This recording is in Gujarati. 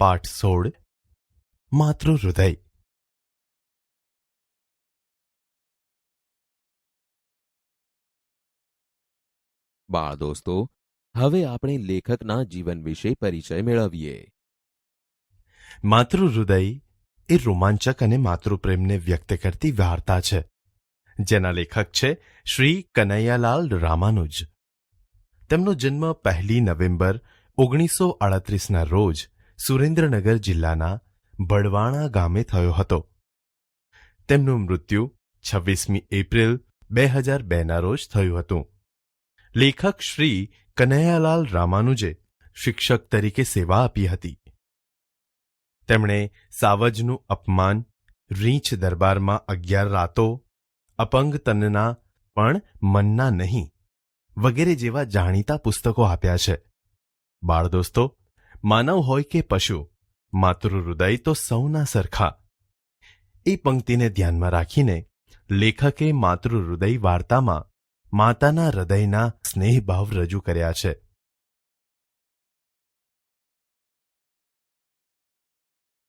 પાઠ સોળ માતૃ હૃદય. બાળ દોસ્તો હવે આપણે લેખકના જીવન વિશે પરિચય મેળવીએ. માતૃ હૃદય એ રોમાંચક અને માતૃપ્રેમને વ્યક્ત કરતી વાર્તા છે જેના લેખક છે શ્રી કનૈયાલાલ રામાનુજ. તેમનો જન્મ પહેલી નવેમ્બર ઓગણીસો અડત્રીસના રોજ સુરેન્દ્રનગર જિલ્લાના બળવાણા ગામે થયો હતો. તેમનું મૃત્યુ છવ્વીસમી એપ્રિલ બે હજાર બેના રોજ થયું હતું. લેખક શ્રી કનૈયાલાલ રામાનુજે શિક્ષક તરીકે સેવા આપી હતી. તેમણે સાવજનું અપમાન, રીંછ દરબારમાં અગિયાર રાતો, અપંગ તનના પણ મનના નહીં, વગેરે જેવા જાણીતા પુસ્તકો આપ્યા છે. બાળ દોસ્તો માનવ હોય કે પશુ માતૃ હૃદય તો સૌના સરખા. એ પંક્તિને ધ્યાનમાં રાખીને લેખકે માતૃ હૃદય વાર્તામાં માતાના હૃદયના સ્નેહભાવ રજૂ કર્યા છે.